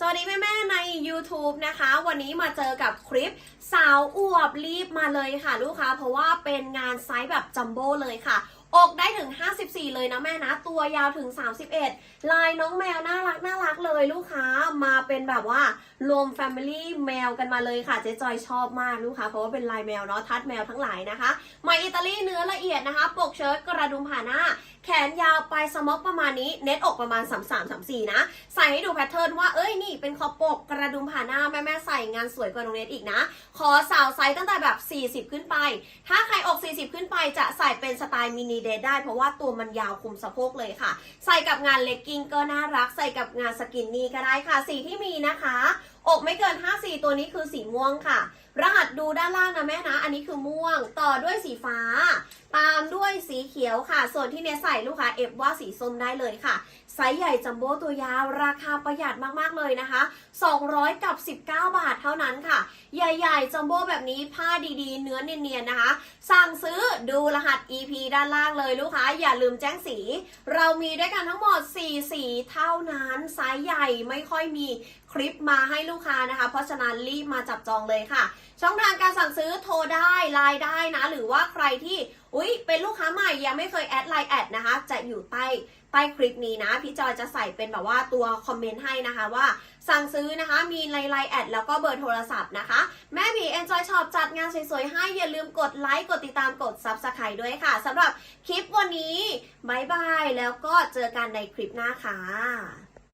สวัสดีแม่ ๆ ใน YouTube นะคะ วันนี้มาเจอกับคลิปสาวอวบรีบมาเลยค่ะ ลูกค้าเพราะว่าเป็นงานไซส์แบบจัมโบ้เลยค่ะ อกได้ถึง 54 เลยนะแม่นะ ตัวยาวถึง 31 ลายน้องแมวน่ารักน่ารักเลยลูกค้ามาเป็นแบบว่ารวม Family แมวกันมาเลยค่ะเจ๊จอยชอบมากลูกค้าเพราะว่าเป็นลายแมวเนาะทัดแมวทั้งหลายนะคะไมาอิตาลีเนื้อละเอียดนะคะ ปกเชิ้ตกระดุมผ่าหน้า แขนยาวไปสม็อกประมาณนี้ เน็ตอกประมาณ 3 3 3 4 นะ ใส่ให้ดูแพทเทิร์นว่า เอ้ย นี่เป็นคอปกกระดุมผ่าหน้าแม่แม่ใส่งานสวยกว่าน้องเน็ตอีกนะ ขอสาวไซส์ตั้งแต่แบบ 40 ขึ้นไป ถ้าใครอก 40 ขึ้นไปจะใส่เป็นสไตล์มินิเดทได้ เพราะว่าตัวมันยาวคุมสะโพกเลยค่ะ ใส่กับงานเลกกิ้งก็น่ารัก ใส่กับงานสกินนี่ก็ได้ค่ะ สีที่มีนะคะ อกไม่เกิน 54 ตัวนี้คือสีม่วงค่ะ รหัสดูด้านล่างนะแม่นะ อันนี้คือม่วง ต่อด้วยสีฟ้า ตามด้วยสีเขียวค่ะ ส่วนที่เนยใส่ลูกค้าเอฟว่าสีส้มได้เลยค่ะ ไซส์ใหญ่จัมโบ้ตัวยาว ราคาประหยัดมากๆเลยนะคะ 200 กับ 19 บาทเท่านั้นค่ะ ใหญ่ๆจัมโบ้แบบนี้ผ้าดีๆ เนื้อเนียนๆนะคะ สั่งซื้อดูรหัส EP ด้านล่างเลยลูกค้า อย่าลืมแจ้งสี เรามีด้วยกันทั้งหมด 4 สีเท่านั้นไซส์ใหญ่ไม่ค่อยมีคลิปมาให้ลูกค้านะคะ เพราะฉะนั้นรีบมาจับจองเลยค่ะช่องทางการสั่งซื้อโทรได้ไลน์ได้นะ หรือว่าใครที่อุ๊ยเป็นลูกค้าใหม่ยังไม่เคยแอดไลน์แอดนะคะ จะอยู่ใต้ใต้คลิปนี้นะ พี่จอยจะใส่เป็นแบบว่าตัวคอมเมนต์ให้นะคะว่าสั่งซื้อนะคะ มีไลน์ไลน์แอดแล้วก็เบอร์โทรศัพท์นะคะ แม่ผี Enjoy Shop จัดงานสวยๆให้ อย่าลืมกดไลค์กดติดตามกด Subscribe ด้วยค่ะสำหรับคลิปวันนี้บายบายแล้วก็เจอกันในคลิปหน้าค่ะ